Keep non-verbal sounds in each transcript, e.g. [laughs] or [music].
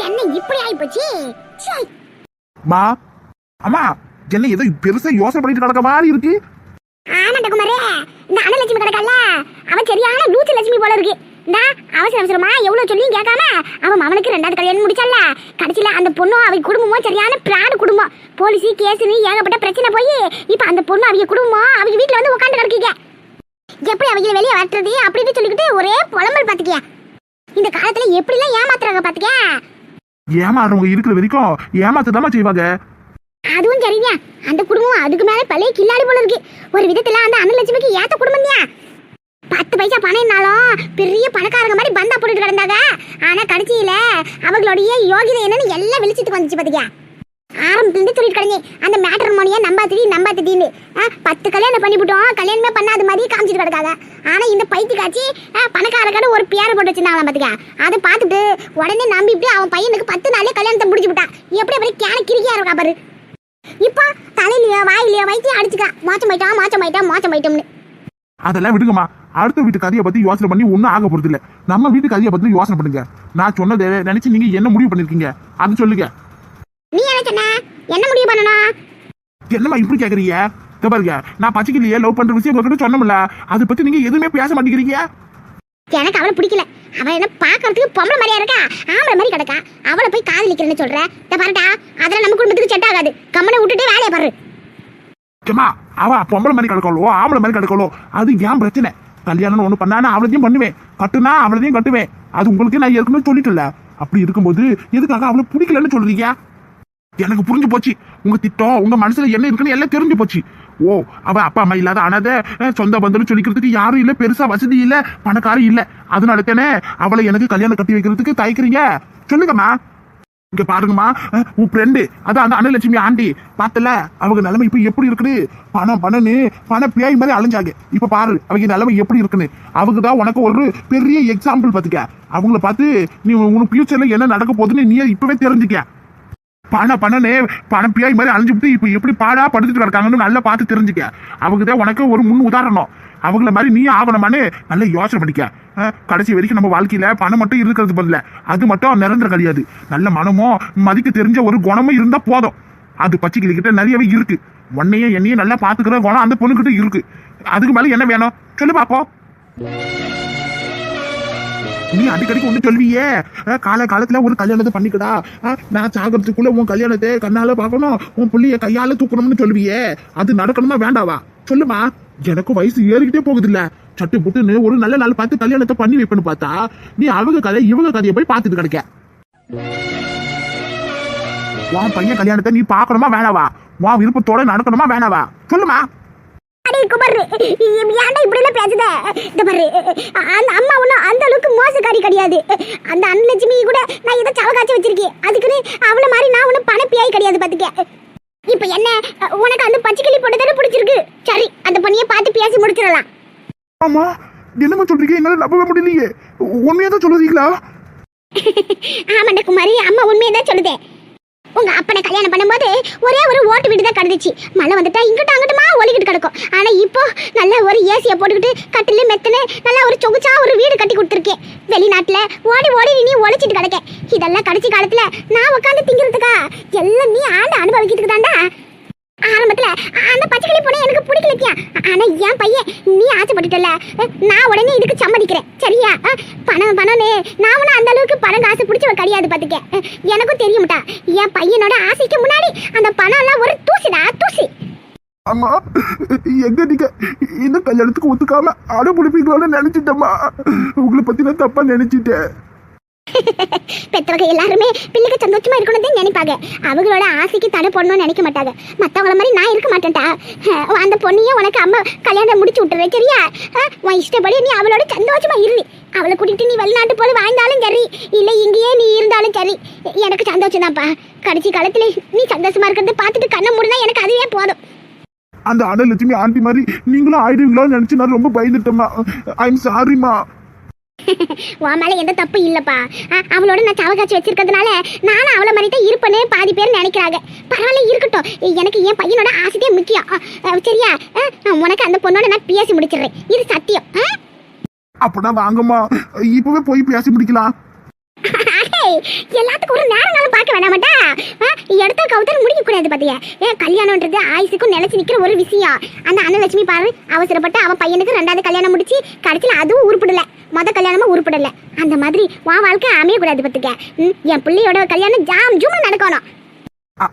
என்ன இப்படி ஆயி போச்சு மா அம்மா என்ன ஏதோ பெருசா யோசனை பண்ணிட்டு கிடக்க மாதிரி இருக்கு? ஆமாண்ட குமாரே இந்த அனலட்சுமி கிடக்கல்ல அவன் சரியான லூச்சு லட்சுமி போல இருக்கு. இந்த அவசர அவசரமா எவ்வளவு சொல்லியும் கேட்காம அவன் அவனுக்கு ரெண்டாவது கல்யாணம் முடிச்சல்ல கடைசியில அந்த பொண்ணும் அவங்க குடும்பமும் சரியான பிராடு குடும்பம். போலீஸ் கேஸ்னு ஏகப்பட்ட பிரச்சனை போய் இப்ப அந்த பொண்ணு அவங்க குடும்பம் அவங்க வீட்டுல வந்து உட்காந்து கிடக்கீங்க. எப்படி அவங்க வெளியே வரட்டுறது அப்படின்னு சொல்லிக்கிட்டு ஒரே புலம்பல் பாத்துக்கியா இந்த காலத்துல எப்படிலாம் ஏமாத்துறாங்க பாத்துக்கியா ஏமாறுறவங்க இருக்கிற வரைக்கும் ஏமாத்ததாமா செய்வாங்க. அதுவும் சரிங்க. அந்த குடும்பம் அதுக்கு மேல பழைய கில்லாடி போல இருக்கு. ஒரு விதத்துல அந்த அன்னலட்சுமிக்கு ஏத்த குடும்பம்யா பத்து பைசா பணம்னாலும் பெரிய பணக்காரங்க மாதிரி பந்தா போட்டுட்டு கிடந்தாங்க. ஆனா கடைசியில அவங்களுடைய யோகிதை என்னன்னு எல்லாம் வெளிச்சத்துக்கு வந்துச்சு பாத்தீங்க ஆரம்பத்துலேருந்து சொல்லிட்டு கிடங்க அந்த மேட்ரு மோனியை நம்பாத்திடி நம்பாத்திட்டின்னு ஆ, பத்து கல்யாணம் பண்ணிவிட்டோம். கல்யாணமே பண்ணாத மாதிரி காமிச்சிட்டு கிடக்காத. ஆனால் இந்த பைத்தி காட்சி பணக்கார கடை ஒரு பேரை போட்டு வச்சிருந்தாங்களாம் பாத்துக்க அதை பார்த்துட்டு உடனே நம்பிட்டு அவன் பையனுக்கு பத்து நாளே கல்யாணத்தை முடிச்சு விட்டான் எப்படி அப்படி கேன கிரிக்கியா இருக்கா பாரு. இப்போ தலையிலையோ வாயிலையோ வைத்தியம் அடிச்சுக்கலாம் மோச்சம் போயிட்டான் மோச்சம் போயிட்டான் மோச்சம் போயிட்டோம்னு. அதெல்லாம் விடுங்கம்மா. அடுத்த வீட்டு கதையை பத்தி யோசனை பண்ணி ஒன்றும் ஆக போறது இல்லை நம்ம வீட்டு கதையை பத்தி யோசனை பண்ணுங்க. நான் சொன்னதை நினைச்சு நீங்க என்ன முடிவு பண்ணிருக்கீங்க? அது சொல்லுங்க. நீ என்ன சொன்ன? என்ன முடிவு பண்ணணும்? என்னம்மா இப்படி கேக்குறீங்க? இதோ பாருங்க நான் பச்சைக்கிளியே லவ் பண்ற விஷயம் உங்ககிட்ட சொன்னோம்ல அதை பத்தி நீங்க எதுவுமே பேச மாட்டேங்கிறீங்க? எனக்கு அவளை பிடிக்கல. அவள் என்ன பார்க்கறதுக்கு பொம்பளை மாதிரியா இருக்கா? ஆம்பளை மாதிரி கிடக்கா? அவளை போய் காதலிக்கிறேன்னு சொல்ற? இந்த பாருடா அதெல்லாம் நம்ம குடும்பத்துக்கு செட் ஆகாது. கம்மனை விட்டுட்டு வேலையை பாரு. ஏம்மா அவ பொம்பளை மாதிரி கிடக்கலோ ஆம்பளை மாதிரி கிடக்கலோ அது ஏன் பிரச்சனை? கல்யாணம் ஒண்ணு பண்ணா அவளதையும் பண்ணுவேன். கட்டுனா அவளதையும் கட்டுவேன். அது உங்களுக்கு நான் ஏற்கனவே சொல்லிட்டல அப்படி இருக்கும்போது எதுக்காக அவளை பிடிக்கலன்னு சொல்றீங்க? எனக்கு புரிஞ்சு போச்சு. உங்க திட்டம் உங்க மனசுல என்ன இருக்குன்னு எல்லாம் தெரிஞ்சு போச்சு. ஓ அவ அப்பா அம்மா இல்லாத அனாதை சொந்த பந்தம் சொல்லிக்கிறதுக்கு யாரும் இல்ல பெருசா வசதி இல்ல பணக்காரம் இல்ல. அதனால தானே அவளை எனக்கு கல்யாணம் கட்டி வைக்கிறதுக்கு தயக்கிறீங்க? சொல்லுங்கம்மா. இங்க பாருங்கம்மா. உன் ஃப்ரெண்டு அதான் அந்த அனலட்சுமி ஆண்டி. பார்த்தல அவங்க நிலைமை இப்ப எப்படி இருக்குது? பணம் பணம்னு பணம் பேய் மாதிரி அலைஞ்சாங்க. இப்ப பாரு அவங்க நிலைமை எப்படி இருக்குன்னு. அவங்க தான் உனக்கு ஒரு பெரிய எக்ஸாம்பிள் பாத்துக்க. அவங்கள பார்த்து நீ உன் ஃபியூச்சர்ல என்ன நடக்க போகுதுன்னு நீ இப்பவே தெரிஞ்சுக்க. பண பணனே பணம் பிள்ளை மாதிரி அழிஞ்சுட்டு இப்போ எப்படி பாடா படுத்துட்டு இருக்காங்கன்னு நல்லா பார்த்து தெரிஞ்சுக்க. அவங்க தான் உனக்கு ஒரு முன் உதாரணம். அவங்கள மாதிரி நீ ஆகணுமான்னு நல்லா யோசனை பண்ணிக்க. கடைசி வரைக்கும் நம்ம வாழ்க்கையில பணம் மட்டும் இருக்கிறது பதில. அது மட்டும் நிரந்தரம் கிடையாது. நல்ல மனமும் மதிக்க தெரிஞ்ச ஒரு குணமும் இருந்தா போதும். அது பச்சைக்கிளிக்கிட்ட நிறையவே இருக்கு. உன்னையும் என்னையும் நல்லா பாத்துக்கிற குணம் அந்த பொண்ணுகிட்ட இருக்கு. அதுக்கு மேலே என்ன வேணும்? சொல்லு பாப்போம். நீ அடிக்கடிக்கு ஒண்ணு சொல்வியே கால காலத்துல ஒரு கல்யாணத்தை பண்ணிக்கடா. அஹ், நான் சாகிறதுக்குள்ள உன் கல்யாணத்தை கண்ணால பார்க்கணும். உன் பிள்ளைய கையால தூக்கணும்னு சொல்வியே அது நடக்கணுமா வேண்டாவா? சொல்லுமா. எனக்கும் வயசு ஏறிக்கிட்டே போகுது இல்ல சட்டு புட்டுன்னு ஒரு நல்ல நாள் பார்த்து கல்யாணத்தை பண்ணி வைப்பேன்னு பார்த்தா நீ அவங்க கதை இவங்க கதையை போய் பார்த்துட்டு கிடைக்க. உன் பையன் கல்யாணத்தை நீ பார்க்கணுமா வேணாவா? உன் விருப்பத்தோட நடக்கணுமா வேணாவா? சொல்லுமா. அடே குமார் ஏன்டா இப்படி எல்லாம் பேசுத? இந்த பாரு. அந்த அம்மா ஒன்றும் அந்த அளவுக்கு மோசக்காரி கிடையாது. அந்த அன்னலட்சுமி கூட நான் ஏதோ சவகாச்சு வச்சிருக்கேன். அதுக்குன்னு அவளை மாதிரி நான் ஒன்றும் பணப்பியாய் கிடையாது பார்த்துக்க இப்போ என்ன உனக்கு அந்த பச்சைக்கிளி போட்டு தானே பிடிச்சிருக்கு? சரி அந்த பொண்ணியை பார்த்து பேசி முடிச்சிடலாம். ஆமா என்னமா சொல்றீங்க? என்னால நம்பவே முடியலையே. உண்மையா தான் சொல்லுறீங்களா ஆமாண்ட குமாரி அம்மா உண்மையை தான் சொல்லுதே. உங்க அப்பனை கல்யாணம் பண்ணும்போது ஒரே ஒரு ஓட்டு வீடு தான் கிடந்துச்சு. மழை வந்துட்டா இங்கிட்ட அங்கிட்டுமா ஒலிக்கிட்டு கிடக்கும். ஆனா இப்போ நல்லா ஒரு ஏசியை போட்டுக்கிட்டு கட்டில மெத்தனு நல்லா ஒரு சொகுச்சா ஒரு வீடு கட்டி கொடுத்துருக்கேன். வெளிநாட்டுல ஓடி ஓடி நீ ஒழிச்சிட்டு கிடக்க இதெல்லாம் கடைசி காலத்துல நான் உட்காந்து திங்கிறதுக்கா? எல்லாம் நீ ஆண்டு அனுபவிக்கிறதுக்கு தாண்டா ஆரம்பத்துல அந்த பச்சைக்கிளி பொண்ணு எனக்கு பிடிக்கலக்கியா ஆனா என் பையன் நீ ஆசைப்பட்டுட்டல நான் உடனே இதுக்கு சம்மதிக்கிறேன். சரியா? பணம் பணம்னு நான் ஒன்றும் அந்த அளவுக்கு பணம் காசு பிடிச்சவ கிடையாது பாத்துக்க. எனக்கும் தெரியும்டா என் பையனோட ஆசைக்கு முன்னாடி அந்த பணம் எல்லாம் ஒரு தூசிடா தூசி. அம்மா எங்க நீங்க? இந்த கல்யாணத்துக்கு ஒத்துக்காம அடம் பிடிப்பீங்களோட நினைச்சிட்டம்மா. உங்களை பத்தி நான் தப்பா நினைச்சிட்டேன். [laughs] பெற்றவங்க எல்லாருமே பிள்ளைக்கு சந்தோஷமா இருக்கணும்னு நினைப்பாங்க. அவங்களோட ஆசைக்கு தடை போடணும்னு நினைக்க மாட்டாங்க. மத்தவங்கள மாதிரி நான் இருக்க மாட்டேன்டா. அந்த பொண்ணையே உனக்கு அம்மா கல்யாணம் முடிச்சு விட்டுறேன் சரியா? உன் இஷ்டப்படி நீ அவளோட சந்தோஷமா இரு. அவளை கூட்டிட்டு நீ வெளிநாட்டு போல வாழ்ந்தாலும் சரி இல்ல இங்கேயே நீ இருந்தாலும் சரி எனக்கு சந்தோஷம் தான்ப்பா கடைசி காலத்துல நீ சந்தோஷமா இருக்கிறத பார்த்துட்டு கண்ணை மூடினா எனக்கு அதுவே போதும். அந்த அனலட்சுமி ஆண்டி மாதிரி நீங்களும் ஆயிடுவீங்களான்னு நினைச்சு நான் ரொம்ப பயந்துட்டேம்மா. ஐம் சாரிம்மா [laughs] உன் மேல எந்த தப்பு இல்லப்பா. அஹ், அவளோட நான் சவகாட்சி வச்சிருக்கிறதுனால நானும் அவளை மாதிரி தான் இருப்பேன்னு பாதி பேர் நினைக்கிறாங்க. பரவாயில்ல இருக்கட்டும். எனக்கு என் பையனோட ஆசையே முக்கியம். சரியா? உனக்கு அந்த பொண்ணோட நான் பேசி முடிச்சிடுறேன். இது சத்தியம். அப்படின்னா வாங்கம்மா. இப்பவே போய் பேசி முடிக்கலாம். எல்லாத்துக்கும் ஒரு நேரம் நாளும் பார்க்க வேணாமட்டா எடுத்த கவுத்தர் முடிக்க கூடாது பாத்தியா? ஏன் கல்யாணம்ன்றது ஆயுசுக்கும் நிலைச்சு நிக்கிற ஒரு விஷயம். அந்த அன்னலட்சுமி பாரு அவசரப்பட்டு அவன் பையனுக்கு ரெண்டாவது கல்யாணம் முடிச்சு கடைசியில் அதுவும் உருப்பிடல. மொத கல்யாணமும் உருப்பிடல. அந்த மாதிரி வா வாழ்க்கை அமையக்கூடாது பார்த்துக்க என் பிள்ளையோட கல்யாணம் ஜாம் ஜூம் நடக்கணும்.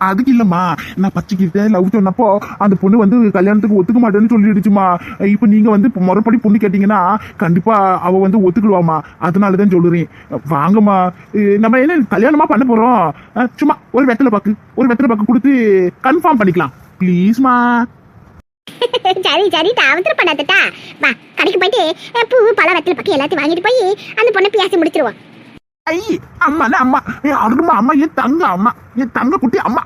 அதுக்கு இல்லம்மா. நான் பச்சைக்கிட்ட லவ் சொன்னப்போ அந்த பொண்ணு வந்து கல்யாணத்துக்கு ஒத்துக்க மாட்டேன்னு சொல்லிடுச்சுமா இப்போ நீங்க வந்து முறைப்படி பொண்ணு கேட்டீங்கன்னா கண்டிப்பா அவ வந்து ஒத்துக்கிடுவாமா அதனால தான் சொல்லுறேன் வாங்கம்மா. நம்ம என்ன கல்யாணமா பண்ண போறோம்? சும்மா ஒரு வெத்தலை பாக்கு ஒரு வெத்தலை பாக்கு கொடுத்து கன்ஃபார்ம் பண்ணிக்கலாம். ப்ளீஸ்மா [laughs] சரி சரி அவசரப்படாதட்டா வா கடைக்கு போயிட்டு பூ பழ வெத்தலை பக்கம் எல்லாத்தையும் வாங்கிட்டு போய் அந்த பொண்ணை பேசி முடிச்சிருவோம். ஐ அம்மா அம்மா. ஏ அருமா அம்மா என் தங்க அம்மா. என் தங்க குட்டி அம்மா.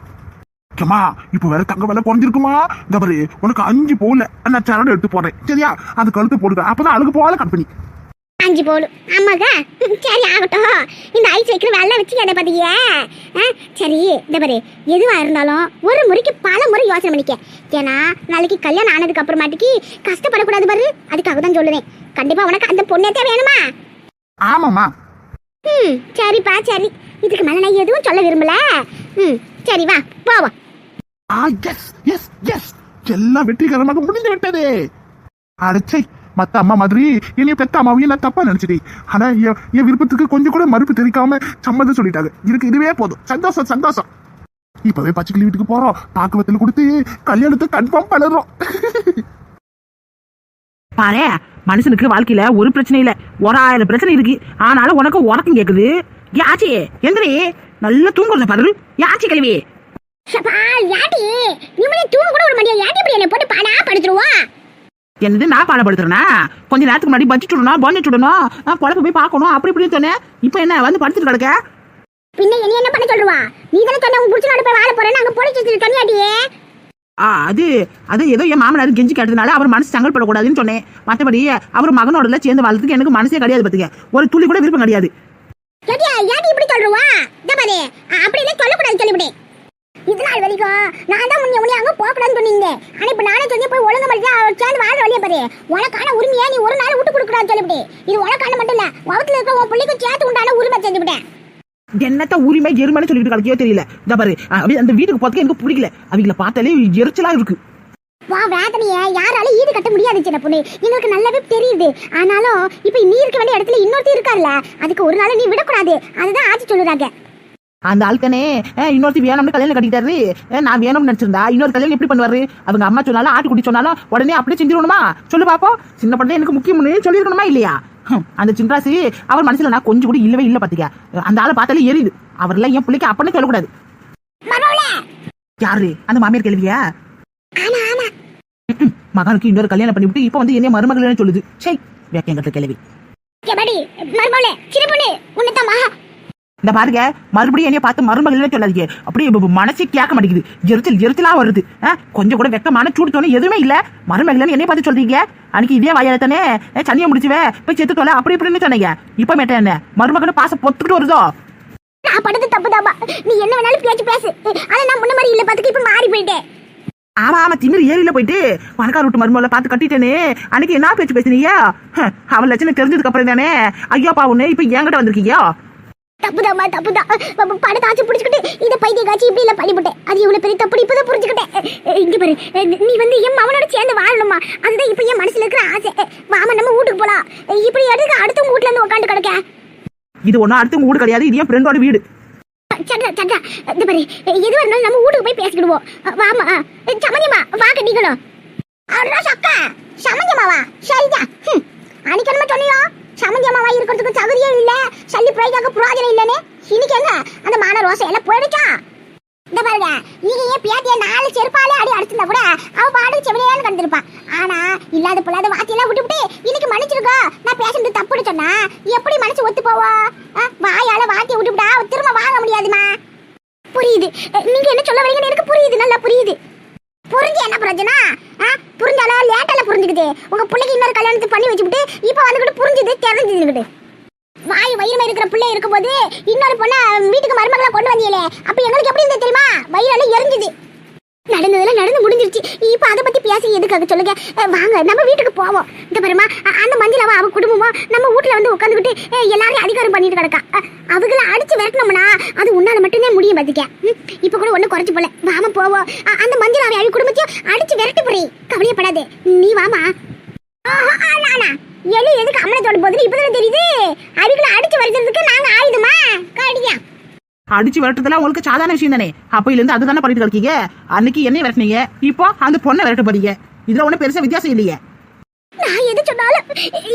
அம்மா இப்போ வேற தங்க விலை குறைஞ்சிருக்குமா? இந்த பாரு உனக்கு அஞ்சு போல. நான் சரடு எடுத்து போறேன் சரியா? அது கழுத்து போடுங்க. அப்பதான் அழுகு போகாத கம்பெனி அஞ்சு போடும் ஆமாக்கா ம், சரி ஆகட்டும். இந்த ஐஸ் வைக்கிற வேலை வச்சு எதை பாத்தீங்க சரி இந்த பாரு. எதுவா இருந்தாலும் ஒரு முறைக்கு பல முறை யோசனை பண்ணிக்க. ஏன்னா நாளைக்கு கல்யாணம் ஆனதுக்கு அப்புறமாட்டிக்கு கஷ்டப்படக்கூடாது பாரு. அதுக்காக தான் சொல்லுவேன். கண்டிப்பா உனக்கு அந்த பொண்ணே வேணுமா ஆமாம்மா. ம் சரிப்பா சரி. இதுக்கு மேல நான் எதுவும் சொல்ல விரும்பல. ம் சரி வா போவோம் ஆ எஸ் எஸ் எஸ் எல்லாம் வெற்றிகரமாக முடிந்து விட்டது. அடச்சை மத்த அம்மா மாதிரி என்னைய பெத்த அம்மாவையும் நான் தப்பா நினைச்சிட்டேன் ஆனா என் என் விருப்பத்துக்கு கொஞ்சம் கூட மறுப்பு தெரிவிக்காம சம்மதம் சொல்லிட்டாங்க. இதுக்கு இதுவே போதும். சந்தோஷம் சந்தோஷம். இப்பவே பச்சைக்கிளி வீட்டுக்கு போறோம். பாக்குவத்தில் கொடுத்து கல்யாணத்தை கன்ஃபார்ம் பண்ணுறோம். [laughs] பாரு மனுஷனுக்கு வாழ்க்கையில ஒரு பிரச்சனை இல்ல. ஒரு ஆயிரம் பிரச்சனை இருக்கு. ஆனாலும் உனக்கு உறக்கம் கேக்குது. யாச்சி எந்திரி. நல்லா தூங்குறத பாரு. யாச்சி கல்வி அப்பா யாட்டி நிம்மதியா தூங்க கூட ஒரு மணியா? யாட்டி இப்படி என்ன போட்டு பாடா படுத்துருவோம் என்னது நான் பாடப்படுத்துறேனா கொஞ்ச நேரத்துக்கு முன்னாடி பட்ஜெட் விடணும் பாண்டட் விடணும் குழப்ப போய் பார்க்கணும் அப்படி இப்படின்னு சொன்னேன். இப்போ என்ன வந்து படுத்துட்டு கிடக்க? பின்ன என்ன பண்ண சொல்லுவா? நீ தானே சொன்ன உன் புடிச்சு போய் வாழ போறேன்னு அங்க போலீஸ் ஸ்டேஷன் சொன்னியாடியே ஆ அது அது ஏதோ என் மாமனார் கெஞ்சி கேட்டதுனால அவர் மனசு சங்கல்படக்கூடாதுன்னு சொன்னேன். மற்றபடி அவர் மகனோட சேர்ந்து வாழ்றதுக்கு எனக்கு மனசே கிடையாது பார்த்துக்க ஒரு துளி கூட விருப்பம் கிடையாது. யாட்டியா யாட்டி இப்படி சொல்றவா? இந்த பாரு. அ- அப்படி எல்லாம் சொல்லக்கூடாது சொல்லிவிட்டேன் இது நாள் வரைக்கும் நான் தான் முன்னே உன்னை அங்கே போகக்கூடாதுன்னு சொன்னீங்க. ஆனால் இப்போ நானே சொல்லி போய் ஒழுங்க மாதிரி சேர்ந்து வாழ வழியா பாரு. உனக்கான உரிமையை நீ ஒரு நாள் விட்டு கொடுக்கூடாதுன்னு சொல்லிவிட்டேன் இது உனக்கான மட்டும் இல்லை உலகத்துல இருக்க உன் பிள்ளைக்கு சேர்த்து உண்டான உரிமை செஞ்சுவிட்டேன். என்னத்த உரிமை எருமைன்னு சொல்லிட்டு கிடைக்கவே தெரியல. இந்த பாரு அப்படியே அந்த வீட்டுக்கு போறதுக்கு எனக்கு பிடிக்கல. அவங்கள பார்த்தாலே எரிச்சலா இருக்கு. வா வேதனைய யாராலும் ஈடு கட்ட முடியாது சின்ன பொண்ணு. எங்களுக்கு நல்லாவே தெரியுது. ஆனாலும் இப்ப நீ இருக்க வேண்டிய இடத்துல இன்னொருத்தர் இருக்கார்ல அதுக்கு ஒரு நாள் நீ விடக்கூடாது. அதுதான் ஆட்சி சொல்லுறாங்க. அந்த ஆள்கனே இன்னொருத்தி வேணும்னு கல்யாணம் கட்டிட்டாரு. அஹ், நான் வேணும்னு நினைச்சிருந்தா இன்னொரு கல்யாணம் எப்படி பண்ணுவாரு? அவங்க அம்மா சொன்னாலும் ஆட்டுக்குட்டி சொன்னாலும் உடனே அப்படியே செஞ்சிடணுமா சொல்லு பாப்போம். சின்ன பொண்ணு எனக்கு முக்கியம்னு சொல்லியிருக்கணுமா இல்லையா? அந்த சின்ராசி அவர் மனசுல நான் கொஞ்சம் கூட இல்லவே இல்லை பாத்துக்க. அந்த ஆளை பார்த்தாலே எரியுது. அவர்லாம் என் பிள்ளைக்கு அப்பன்னு சொல்லக்கூடாது யாரு? அந்த மாமியார் கேள்வியா. மகனுக்கு இன்னொரு கல்யாணம் பண்ணிவிட்டு இப்போ வந்து என்ன மருமகள்னு சொல்லுது. சை வேக்கையங்கட்ட கேள்வி. மரவள சின்ன பொண்ணு இந்த பாருங்க மறுபடியும் என்னைய பார்த்து மருமகள் சொல்லாதீங்க. அப்படியே மனசே கேட்க மாட்டேங்குது. எரிச்சல் எரிச்சலா வருது. கொஞ்சம் கூட வெக்கமான சூடு தோணு எதுவுமே இல்ல. மருமகள் என்னைய பார்த்து சொல்றீங்க? அன்னைக்கு இதே வாயால தானே சனியை முடிச்சுவே? போய் செத்து தொலை அப்படி இப்படின்னு சொன்னீங்க. இப்ப மேட்ட என்ன? மருமகன் பாசம் பொத்துக்கிட்டு வருதோ? நான் படுத்து தப்புதாமா நீ என்ன வேணாலும் பேச்சு பேசு. ஆனா நான் முன்ன மாதிரி இல்ல பாத்துக்கு இப்ப மாறி போயிட்டேன். ஆமா ஆமா திமிர் ஏரியில போயிட்டு பணக்கார விட்டு மருமகளை பார்த்து கட்டிட்டேனே. அன்னைக்கு என்ன பேச்சு ஹம், அவன் லட்சணம் தெரிஞ்சதுக்கு அப்புறம் தானே? ஐயா பாவுன்னு இப்ப என்கிட்ட வந்திருக்கீங்க? தப்புதாம்மா தப்புதான். படத்தை ஆச்சு பிடிச்சிக்கிட்டு இந்த பைத்திய காட்சி இப்படி இல்ல பண்ணிவிட்டேன் அது இவ்வளவு பெரிய தப்பு இப்பதான் புரிஞ்சுக்கிட்டேன் இங்க பாரு. நீ வந்து என் மவனோட சேர்ந்து வாழணுமா? அதுதான் இப்ப என் மனசுல இருக்கிற ஆசை. வாமா நம்ம வீட்டுக்கு போலாம். இப்படி எதுக்கு அடுத்தவங்க வீட்டுல இருந்து உட்காந்து கிடக்க? இது ஒன்றும் அடுத்தவங்க வீடு கிடையாது இது என் ஃப்ரெண்டோட வீடு. சட்டா சட்டா இந்த பாரு. எதுவா இருந்தாலும் நம்ம வீட்டுக்கு போய் பேசிக்கிடுவோம். வாமா அஹ் சம்மந்தியம்மா வா கட்டிக்கணும் அவ்வளோ சக்கா. சம்மந்தியம்மாவா சரிதான். அன்னைக்கு என்னமோ சொன்னியோ? சம்மந்தியம்மாவா இருக்கிறதுக்கு தகுதியே இல்ல. சல்லி பிரைக்காக புரோஜனம் இல்லைன்னு. இன்னைக்கு எங்க? அந்த மான ரோசை எல்லாம் போயிடுச்சா இந்த பாருங்க நீங்க ஏன் பியாத்திய நாலு செருப்பாலே அடி அடிச்சிருந்தா கூட அவ பாடு செவிலியான்னு கண்டிருப்பா ஆனா இல்லாத பொல்லாத வாத்தியெல்லாம் விட்டுவிட்டு இன்னைக்கு மன்னிச்சிருக்கோ? நான் பேசுறது தப்புன்னு சொன்னா எப்படி மனசு ஒத்து போவா? வாயால வாத்திய விட்டுவிட்டா அவ திரும்ப வாங்க முடியாதுமா புரியுது. நீங்க என்ன சொல்ல வரீங்கன்னு எனக்கு புரியுது நல்லா புரியுது. புரிஞ்சு என்ன பிரச்சனை ஆ? புரிஞ்சாலும் லேட்டால புரிஞ்சுக்குது உங்க பிள்ளைக்கு இன்னொரு கல்யாணத்தை பண்ணி வச்சுக்கிட்டு இப்போ வந்துக்கிட்டு புரிஞ்சுது தெரிஞ்சுக்கிட்டு வாய் வயிறுமை இருக்கிற பிள்ளை இருக்கும்போது இன்னொரு பொண்ணை வீட்டுக்கு மருமகளை கொண்டு வந்தீங்களே அப்போ எங்களுக்கு எப்படி இருந்தது தெரியுமா? வயிறால எரிஞ்சுது. நடந்ததெல்லாம் நடந்து முடிஞ்சிருச்சு. இப்ப அதை பத்தி பேசி எதுக்காக சொல்லுங்க? வாங்க நம்ம வீட்டுக்கு போவோம். இந்த பாருமா அந்த மஞ்சளாவா அவ குடும்பமோ நம்ம வீட்டுல வந்து உட்காந்துக்கிட்டு எல்லாரையும் அதிகாரம் பண்ணிட்டு கிடக்கா. அவங்கள அடிச்சு விரட்டணும்னா அது உன்னால மட்டும்தான் முடியும் பாத்துக்க. ம், இப்ப கூட ஒண்ணு குறைச்சு போல. வாமா போவோம். அ, அந்த மஞ்சளாவை அழி குடும்பத்தையும் அடிச்சு விரட்டி போறேன் கவலையப்படாது. நீ வாமா எலி எதுக்கு அம்மனை போகுது இப்பதானே தெரியுது அவங்கள அடிச்சு வருகிறதுக்கு நாங்க ஆயுதமா கடியா அடிச்சு விரட்டுறதுலாம் உங்களுக்கு சாதாரண விஷயம் தானே? அப்பையில இருந்து அதுதானே பண்ணிட்டு இருக்கீங்க அன்னைக்கு என்னைய விரட்டினீங்க? இப்போ அந்த பொண்ணை விரட்ட போறீங்க. இதுல ஒண்ணும் பெருசா வித்தியாசம் இல்லையே. நான் எது சொன்னாலும்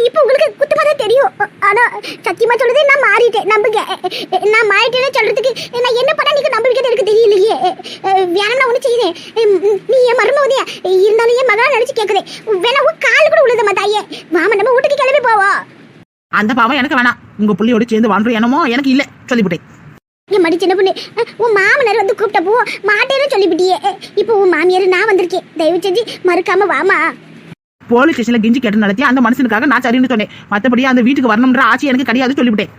இப்போ உங்களுக்கு குத்தமா தான் தெரியும். ஆனா சத்தியமா சொல்றது நான் மாறிட்டேன். நம்புங்க. நான் மாறிட்டேன்னு சொல்றதுக்கு நான் என்ன பண்ணா நீங்க நம்பிக்கிறது எனக்கு தெரியலையே? வேணாம் நான் ஒண்ணு செய்யுறேன் நீ என் மருமவதியா இருந்தாலும் என் மகா நினைச்சு கேக்குறேன் வேணா உன் கால் கூட உழுதமா தாயே. வாம நம்ம வீட்டுக்கு கிளம்பி போவோம். அந்த பாவம் எனக்கு வேணாம். உங்க புள்ளியோட சேர்ந்து வாழ்ற என்னமோ எனக்கு இல்ல. சொல்லிவிட்டேன். என் மடி சின்ன பொண்ணு உன் மாமனார் வந்து கூப்பிட்டப்போ மாட்டேன்னு சொல்லிவிட்டியே. இப்போ உன் மாமியார் நான் வந்திருக்கேன். தயவு செஞ்சு மறுக்காம வாமா. போலீஸ் ஸ்டேஷன்ல கெஞ்சி கேட்டு நடத்தி அந்த மனுஷனுக்காக நான் சரின்னு சொன்னேன். மத்தபடி அந்த வீட்டுக்கு வரணும்ன்ற ஆட்சி எனக்கு கிடையாது சொல்லிவிட்டேன்.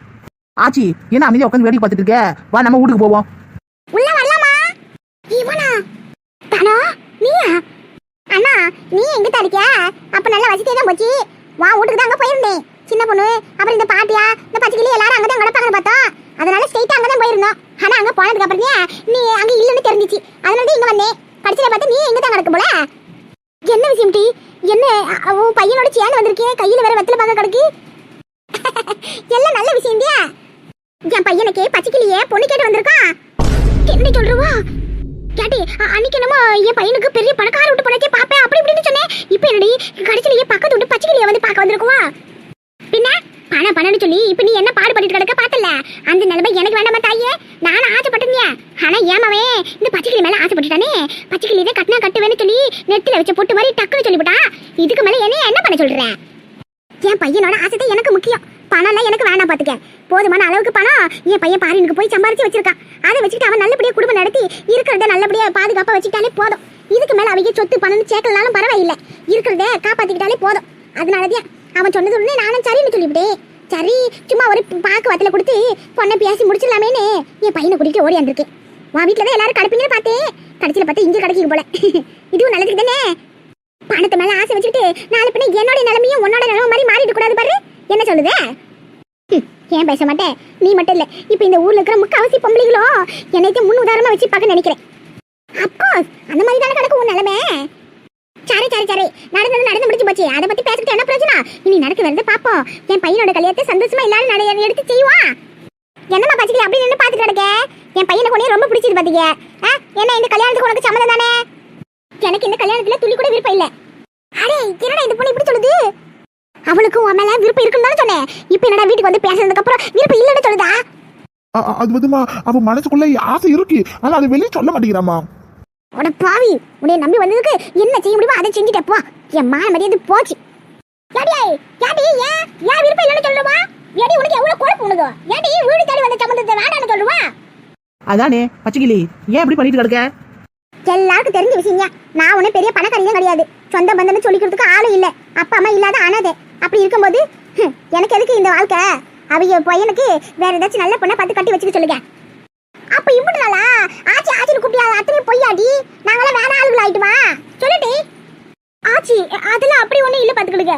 ஆச்சி என்ன அமைதியா உட்காந்து வேடிக்கை பார்த்துட்டு இருக்க? வா நம்ம வீட்டுக்கு போவோம். உள்ள வரலாமா? இவனா? தானோ நீயா? அண்ணா நீ எங்க இருக்க அப்ப நல்லா வசதியா தான் போச்சு. வா வீட்டுக்கு தான் அங்க போயிருந்தேன். சின்ன பொண்ணு அப்புறம் இந்த பாட்டியா இந்த பச்சைக்கிளி எல்லாரும் அங்கதான் கிடப்பாங்கன்னு பார்த்தோம். அதனால ஸ்ட்ரைட்டா அங்கதான் போயிருந்தோம். ஆனா அங்க போனதுக்கு அப்புறம் நீ அங்க இல்லைன்னு தெரிஞ்சிச்சு. அதனால இங்க வந்தேன். கடைசியில பார்த்து நீ எங்க தான் கிடக்கு போல? என்ன விஷயம் டி? என்ன உன் பையனோட சேர்ந்து வந்திருக்கே கையில வேற வெத்தலை பார்க்க கிடக்கு? எல்லாம் நல்ல விஷயம் என் பையனுக்கு பச்சைக்கிளியே பொண்ணு கேட்டு வந்திருக்கான் என்ன சொல்றவா? கேட்டி அன்னைக்கு என்னமோ என் பையனுக்கு பெரிய பணக்கார விட்டு போனச்சே பாப்பேன் அப்படி இப்படின்னு சொன்னேன். இப்போ என்னடி கடைசியில என் பக்கத்து விட்டு பச்சைக்கிளியை வந்து பார்க்க வந்திருக்குவா? பின்ன? பணம் பணம்னு சொல்லி இப்போ நீ என்ன பாடுபட்டு கிடக்க பார்த்தல அந்த நிலைமை எனக்கு வேண்டாமா தாயே? நானும் ஆசைப்பட்டிருந்தியா? ஆனா ஏமாவே இந்த பச்சைக்கிளி மேல ஆசைப்பட்டுட்டானே? பச்சைக்கிளி இதை கட்டினா கட்டுவேன்னு சொல்லி நெத்தில வச்ச பொட்டு மாதிரி டக்குன்னு சொல்லிவிட்டா இதுக்கு மேல என்ன என்ன பண்ண சொல்றேன் என் பையனோட ஆசை தான் எனக்கு முக்கியம். பணம்லாம் எனக்கு வேணாம் பாத்துக்க. போதுமான அளவுக்கு பணம் என் பையன் பாரினுக்கு போய் சம்பாரிச்சு வச்சிருக்கான். அதை வச்சுட்டு அவன் நல்லபடியா குடும்பம் நடத்தி இருக்கிறத நல்லபடியா பாதுகாப்பா வச்சுக்கிட்டாலே போதும். இதுக்கு மேல அவங்க சொத்து பணம்னு சேர்க்கலனாலும் பரவாயில்லை. இருக்கிறத காப்பாத்திக்கிட்டாலே போதும். அதனாலதான் அவன் சொன்னது உடனே நானும் சரின்னு சொல்லிவிட்டேன் சரி சும்மா ஒரு பாக்கு வத்தல கொடுத்து பொண்ணை பேசி முடிச்சிடலாமேன்னு என் பையனை குடிக்க ஓடி வந்திருக்கேன். உன் வீட்டில் தான் எல்லாரும் கிடைப்பீங்கன்னு பார்த்தேன். கடைசியில் பார்த்து இங்கே கிடைக்கும் போல. [laughs] இதுவும் நல்லதுக்கு தானே? பணத்து மேலே ஆசை வச்சுட்டு நாலு பின்ன என்னோட நிலமையும் உன்னோட நிலமை மாதிரி மாறிட்டு கூடாது பாரு. என்ன சொல்லுது? ஏன் பேச மாட்டேன் நீ மட்டும் இல்லை. இப்போ இந்த ஊரில் இருக்கிற முக்கால்வாசி பொம்பளைகளோ என்னைக்கு முன் உதாரணமாக வச்சு பார்க்க நினைக்கிறேன். அப்கோர்ஸ் அந்த மாதிரி தானே கிடக்கும் உன் நிலமை. சரி சரி சரி. நடந்தது நடந்து முடிஞ்சு போச்சு. அதை பத்தி பேசுறது என்ன பிரச்சனை இனி நடக்க வருது பாப்போம் என் பையனோட கல்யாணத்தை சந்தோஷமா எல்லாரும் நடைய எடுத்து செய்வான் என்னம்மா பச்சிக்கல அப்படி நின்று பாத்துட்டு கிடக்க என் பையனை கொண்டே ரொம்ப பிடிச்சது பாத்தீங்க என்ன இந்த கல்யாணத்துக்கு உனக்கு சம்மதம் தானே? எனக்கு இந்த கல்யாணத்துல துளி கூட விருப்பம் இல்ல. அடே என்னடா இந்த பொண்ணு இப்படி சொல்லுது? அவளுக்கு உன் மேல விருப்பம் இருக்குன்னு சொன்னேன். இப்போ என்னடா வீட்டுக்கு வந்து பேசுனதுக்கு அப்புறம் விருப்பம் இல்லைன்னு சொல்லுதா? அது வந்துமா அவன் மனசுக்குள்ள ஆசை இருக்கு. ஆனா அது வெளியே சொல்ல மாட்டேங்கிறாமா உட பாவி உன்னை நம்பி வந்ததுக்கு என்ன செய்ய முடியுமோ அதை செஞ்சுட்டே போ. என் மான மரியாதை போச்சு. யாடியே யாடி ஏன் ஏன் விருப்பம் இல்லைன்னு சொல்லுவா ஏடி உனக்கு எவ்வளவு குழப்பம் உனக்கு? ஏடி வீடு தேடி வந்த சம்பந்தத்தை வேண்டாம்னு சொல்லுவா அதானே பச்சைக்கிளி ஏன் இப்படி பண்ணிட்டு கிடக்க? எல்லாருக்கும் தெரிஞ்ச விஷயங்க. நான் ஒன்றும் பெரிய பணக்காரியும் கிடையாது. சொந்த பந்தம்னு சொல்லிக்கிறதுக்கு ஆளும் இல்லை. அப்பா அம்மா இல்லாத அனாதை அப்படி இருக்கும்போது எனக்கு எதுக்கு இந்த வாழ்க்கை? அவங்க பையனுக்கு வேற ஏதாச்சும் நல்ல பொண்ணை பார்த்து கட்டி வச்சுக்க சொல்லுங்க. அப்ப இப்படி நாளா? ஆச்சி ஆச்சின்னு கூப்பிட்டியா? அத்தனை பொய்யாடி? நாங்களாம் வேற ஆளுகள் ஆயிட்டுமா? சொல்லுடி. ஆச்சி அதெல்லாம் அப்படி ஒன்றும் இல்ல பாத்துக்கிடுங்க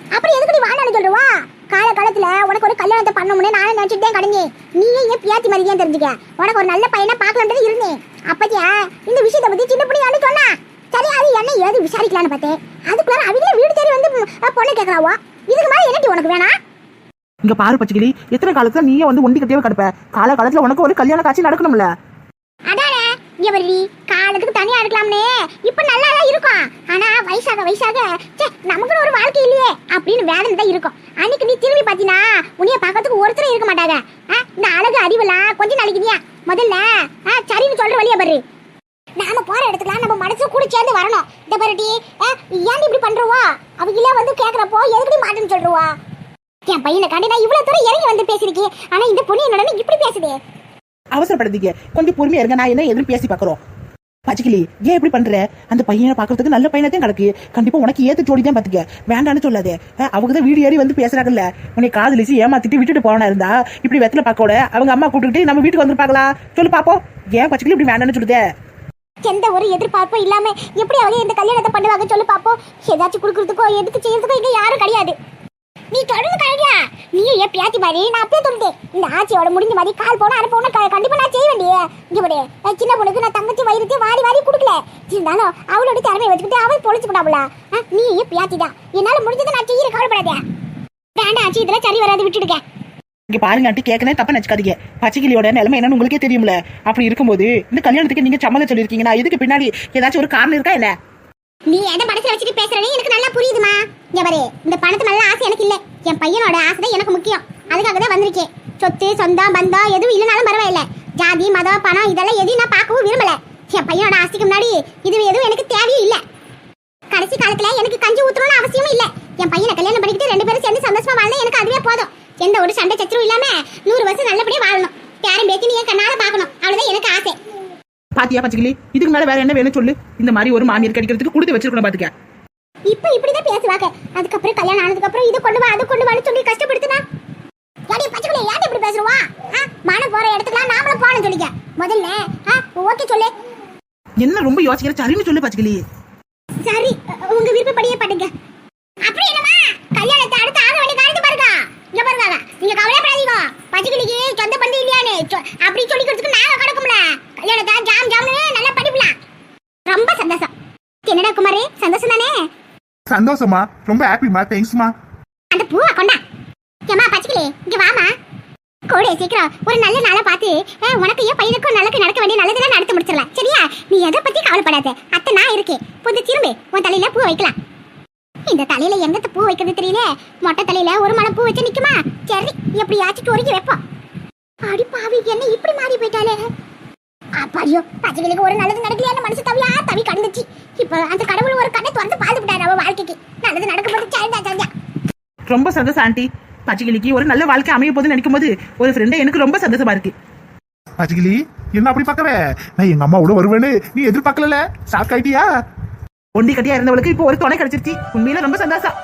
அப்படி எதுக்கு நீ வாண்டான்னு சொல்லுவா? கால காலத்துல உனக்கு ஒரு கல்யாணத்தை பண்ணணும்னு நானும் நினைச்சிட்டு தான் கடந்தேன் நீயே ஏன் பியாத்தி மாதிரி ஏன் தெரிஞ்சுக்க? உனக்கு ஒரு நல்ல பையனை பார்க்கலான்றது இருந்தேன். அப்பத்தியா இந்த விஷயத்தை பத்தி சின்ன பிள்ளையான்னு சொன்னா. சரி அது என்ன ஏது விசாரிக்கலான்னு பார்த்தேன். அதுக்குள்ள அவங்களே வீடு தேடி வந்து பொண்ணு கேட்கறாவோ இதுக்கு மாதிரி என்னடி உனக்கு வேணாம் இங்க பாரு பச்சைக்கிளி எத்தனை காலத்துல நீயே வந்து ஒண்டி கட்டியவே கிடப்ப? கால காலத்துல உனக்கு ஒரு கல்யாண காட்சி நடக்கணும்ல. அதானே எவரி காலத்துக்கு தனியா இருக்கலாம்னே. இப்ப நல்லா தான் இருக்கும். ஆனா வயசாக வயசாக சே நமக்குன்னு ஒரு வாழ்க்கை இல்லையே அப்படின்னு வேதனை தான் இருக்கும். அன்னைக்கு நீ திரும்பி பாத்தினா உன்னைய பார்க்கறதுக்கு ஒருத்தரும் இருக்க மாட்டாங்க. இந்த அழகு அறிவுலாம் கொஞ்ச நாளைக்கு நீயா? முதல்ல சரின்னு சொல்ற வழியா பாரு. நாம போற இடத்துக்குலாம் நம்ம மனசு கூட சேர்ந்து வரணும். இந்த பாருடி ஏன் இப்படி பண்றவா? அவங்களே வந்து கேக்குறப்போ எதுக்கு மாட்டேன்னு சொல்றவா? என் பையனை காண்டி நான் இவ்வளவு தூரம் இறங்கி வந்து பேசிருக்கேன் ஆனா இந்த பொண்ணு என்னடா இப்படி பேசுதே. அவசரப்படுத்தீங்க கொஞ்சம் பொறுமையா இருங்க. நான் என்ன எதிர்ப்பு பேசி பாக்குறோம் பச்சைக்கிளி ஏன் இப்படி பண்ற? அந்த பையனை பாக்குறதுக்கு நல்ல பையனத்தையும் கிடக்கு. கண்டிப்பா உனக்கு ஏத்து ஜோடி தான் பாத்துக்க வேண்டான்னு சொல்லாதே. அவங்க தான் வீடு ஏறி வந்து பேசுறாங்கல்ல. உன்னை காதலிச்சு ஏமாத்திட்டு விட்டுட்டு போனா இருந்தா இப்படி வெத்தல பாக்கோட அவங்க அம்மா கூப்பிட்டுக்கிட்டு நம்ம வீட்டுக்கு வந்துருப்பாங்களா? சொல்லு பாப்போம். ஏன் பச்சைக்கிளி இப்படி வேண்டான்னு சொல்லுதே? எந்த ஒரு எதிர்பார்ப்பும் இல்லாம எப்படி அவங்க இந்த கல்யாணத்தை பண்ணுவாங்க சொல்லு பாப்போம். ஏதாச்சும் கொடுக்கறதுக்கோ எதுக்கு செய்யறதுக்கோ இங்க யாரும் கிடையாது. நீ தொடர்ந்து கழியா நீ ஏன் பியாத்தி மாதிரி? நான் அப்பயே சொல்லிட்டேன் இந்த ஆட்சியோட முடிஞ்ச மாதிரி கால் போனா அரை போனா கண்டிப்பா நான் செய்ய வேண்டிய இங்க பாரு நான் சின்ன பொண்ணுக்கு நான் தங்கச்சி வயிறுத்தையும் வாரி வாரி கொடுக்கல. இருந்தாலும் அவளோட திறமையை வச்சுக்கிட்டு அவள் பொழைச்சு போடாமல நீ ஏன் பியாத்தி தான்? என்னால முடிஞ்சதை நான் செய்யற கவலைப்படாதே. வேண்டாம் ஆச்சி இதெல்லாம் சரி வராது விட்டுடுங்க. இங்க பாருங்க ஆண்டி கேட்கனே தப்பா நினைச்சுக்காதீங்க. பச்சைக்கிளியோட நிலைமை என்னன்னு உங்களுக்கே தெரியும்ல. அப்படி இருக்கும்போது இந்த கல்யாணத்துக்கு நீங்க சம்மதம் சொல்லியிருக்கீங்கன்னா இதுக்கு பின்னாடி ஏதாச்சும் ஒரு காரணம் இருக்கா என்ன? நீ எதை மனசுல வச்சுட்டு பேசுறேன்னு எனக்கு நல்லா புரியுதுமா. இங்க பாரு இந்த பணத்து மேல ஆசை எனக்கு இல்ல. என் பையனோட ஆசை தான் எனக்கு முக்கியம். அதுக்காக தான் வந்திருக்கேன் சொத்து சொந்தம் பந்தம் எதுவும் இல்லைனாலும் பரவாயில்ல. ஜாதி மதம் பணம் இதெல்லாம் எதையும் நான் பார்க்கவும் விரும்பல. என் பையனோட ஆசைக்கு முன்னாடி இது எதுவும் எனக்கு தேவையும் இல்ல. கடைசி காலத்துல எனக்கு கஞ்சி ஊத்தணும்னு அவசியமும் இல்ல. என் பையனை கல்யாணம் பண்ணிக்கிட்டு ரெண்டு பேரும் சேர்ந்து சந்தோஷமா வாழ்ந்தா எனக்கு அதுவே போதும். எந்த ஒரு சண்டை சச்சரவும் இல்லாம நூறு வருஷம் நல்லபடியா வாழணும். பேரன் பேத்தி நீ என் கண்ணால பார்க்கணும். அவ்வளவுதான் எனக்கு ஆசை. பாத்தியா பச்சைக்கிளி? இதுக்கு மேல வேற என்ன வேணும் சொல்லு. இந்த மாதிரி ஒரு மாமியார் கிடைக்கிறதுக்கு கொடுத்து வச்சிருக்கணும் பாத்துக்க. இப்ப இப்படிதான் பேசுவாங்க அதுக்கப்புறம் கல்யாணம் ஆனதுக்கு அப்புறம் இது கொண்டு வா அது கொண்டு வான்னு சொல்லி கஷ்டப்படுத்துனா? பச்சைக்குள்ள யாடி இப்படி பேசுறவா? மானம் போற இடத்துக்குலாம் நாமளும் போகணும் சொல்லிக்க. முதல்ல ஓகே சொல்லு. என்ன ரொம்ப யோசிக்கிற? சரின்னு சொல்லு பச்சைக்கிளி. சரி உங்க விருப்பப்படியே பண்ணுங்க. அப்படி என்னமா கல்யாணத்தை அடுத்து ஆக வேண்டிய காரியத்தை பாருங்க. இங்க பாருங்க நீங்க கவலைப்படாதீங்க. பச்சைக்கிளிக்கு சொந்த பந்து இல்லையானு அப்படி சொல்லிக்கிறதுக்கு நாங்க கிடக்கும்ல கல்யாணத்தை ஜாம் ஜாம்னு நல்லா படிக்கலாம் ரொம்ப சந்தோஷம். என்னடா குமாரே? சந்தோஷம் தானே? சந்தோஷமா ரொம்ப ஹாப்பிமா தேங்க்ஸ்மா அந்த பூவை கொண்டா. ஏமா பச்சைக்கிளி இங்க வாமா கூட சீக்கிரம். ஒரு நல்ல நாளா பார்த்து உனக்கு ஏன் பையனுக்கும் நல்லக்கு நடக்க வேண்டிய நல்லதெல்லாம் நடத்தி முடிச்சிடலாம். சரியா? நீ எதை பத்தி கவலைப்படாத. அத்தை நான் இருக்கேன் புது திரும்பி உன் தலையில பூ வைக்கலாம். இந்த தலையில எங்க பூ வைக்கிறது தெரியல? மொட்டை தலையில ஒரு மணம் பூ வச்சு நிக்குமா? சரி எப்படியாச்சும் ஒருக்கி வைப்போம். அடி பாவி என்ன இப்படி மாறி போயிட்டாலே அப்பாடியோ பச்சைகளுக்கு ஒரு நல்லது நடக்கலையா? மனசு தவியா? தவி கடந்துச்சு இப்ப அந்த கடவுள் ஒரு கண்ணை திறந்து பாது விட்டாரு அவ வாழ்க்கைக்கு. நல்லது நடக்கும்போது சரிதா சரிதா ரொம்ப சந்தோஷம் ஆண்டி. பச்சைக்கிளிக்கு ஒரு நல்ல வாழ்க்கை அமைய போது நினைக்கும் போது ஒரு ஃப்ரெண்டை எனக்கு ரொம்ப சந்தோஷமா இருக்கு. பச்சைக்கிளி என்ன அப்படி பார்க்கற நான் எங்க அம்மாவோட வருவேன்னு நீ எதிர்பார்க்கல ஷாக் ஆயிட்டியா? ஒண்டி கட்டியா இருந்தவளுக்கு இப்போ ஒரு துணை கிடைச்சிருச்சு. உண்மையில ரொம்ப சந்தோஷம்.